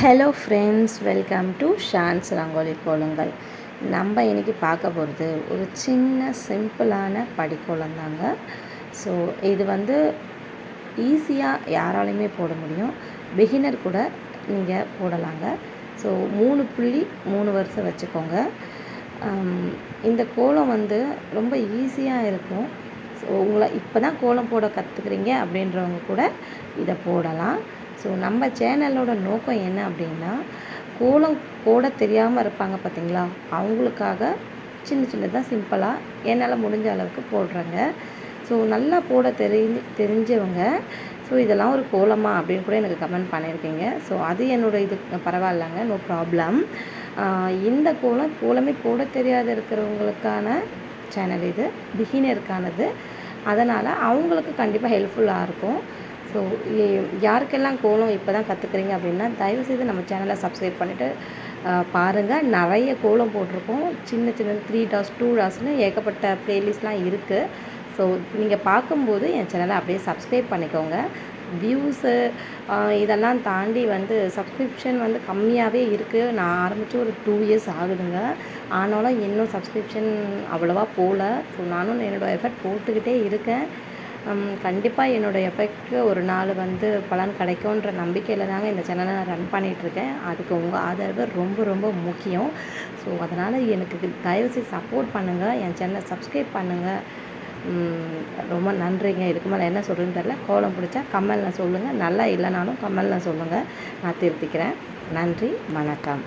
Hello friends welcome to Shan's rangoli கோலங்கள் நம்ம இன்றைக்கி பார்க்க போகிறது ஒரு சின்ன சிம்பிளான படிக்கோலம் தாங்க ஸோ இது வந்து ஈஸியாக யாராலையுமே போட முடியும் பிகினர் கூட நீங்கள் போடலாங்க ஸோ மூணு புள்ளி மூணு வருஷம் வச்சுக்கோங்க இந்த கோலம் வந்து ரொம்ப ஈஸியாக இருக்கும் ஸோ உங்களை இப்போ தான் கோலம் போட கற்றுக்குறீங்க அப்படின்றவங்க கூட இதை போடலாம் ஸோ நம்ம சேனலோட நோக்கம் என்ன அப்படின்னா கோலம் போட தெரியாமல் இருப்பாங்க பார்த்தீங்களா அவங்களுக்காக சின்ன சின்னதாக சிம்பிளாக என்னால் முடிஞ்ச அளவுக்கு போடுறேங்க. ஸோ நல்லா போட தெரிஞ்சு தெரிஞ்சவங்க. ஸோ இதெல்லாம் ஒரு கோலமா அப்படின்னு கூட எனக்கு கமெண்ட் பண்ணியிருக்கீங்க. ஸோ அது என்னோட இது பரவாயில்லங்க நோ ப்ராப்ளம் இந்த கோலம் கோலமே போட தெரியாத இருக்கிறவங்களுக்கான சேனல் இது பிகினருக்கானது அதனால் அவங்களுக்கு கண்டிப்பாக ஹெல்ப்ஃபுல்லாக இருக்கும். ஸோ யாருக்கெல்லாம் கோலம் இப்போ தான் கற்றுக்குறீங்க அப்படின்னா தயவுசெய்து நம்ம சேனலை சப்ஸ்கிரைப் பண்ணிவிட்டு பாருங்கள் நிறைய கோலம் போட்டிருக்கோம். சின்ன சின்ன த்ரீ டாஸ் டூ டாஸ்னு ஏகப்பட்ட ப்ளேலிஸ்ட்லாம் இருக்குது ஸோ நீங்கள் பார்க்கும்போது என் சேனலை அப்படியே சப்ஸ்கிரைப் பண்ணிக்கோங்க. வியூஸு இதெல்லாம் தாண்டி வந்து சப்ஸ்கிரிப்ஷன் வந்து கம்மியாகவே இருக்குது நான் ஆரம்பித்து ஒரு டூ இயர்ஸ் ஆகுதுங்க. ஆனாலும் இன்னும் சப்ஸ்கிரிப்ஷன் அவ்வளோவா போகல ஸோ நானும் என்னோடய எஃபர்ட் போட்டுக்கிட்டே இருக்கேன். கண்டிப்பாக என்னோடய எஃபெக்ட்க்கு ஒரு நாள் வந்து பலன் கிடைக்குன்ற நம்பிக்கையில் தாங்க இந்த சேனலை நான் ரன் பண்ணிகிட்ருக்கேன் அதுக்கு உங்கள் ஆதரவு ரொம்ப ரொம்ப முக்கியம். ஸோ அதனால் எனக்கு தயவுசெய்து சப்போர்ட் பண்ணுங்கள் என் சேனலை சப்ஸ்கிரைப் பண்ணுங்கள் ரொம்ப நன்றிங்க. இதுக்கு மேலே என்ன சொல்கிறதுன்னு தெரில கோலம் பிடிச்சா கம்மலில் சொல்லுங்கள் நல்லா இல்லைனாலும் கம்மலில் சொல்லுங்கள் நான் திருத்திக்கிறேன். நன்றி. வணக்கம்.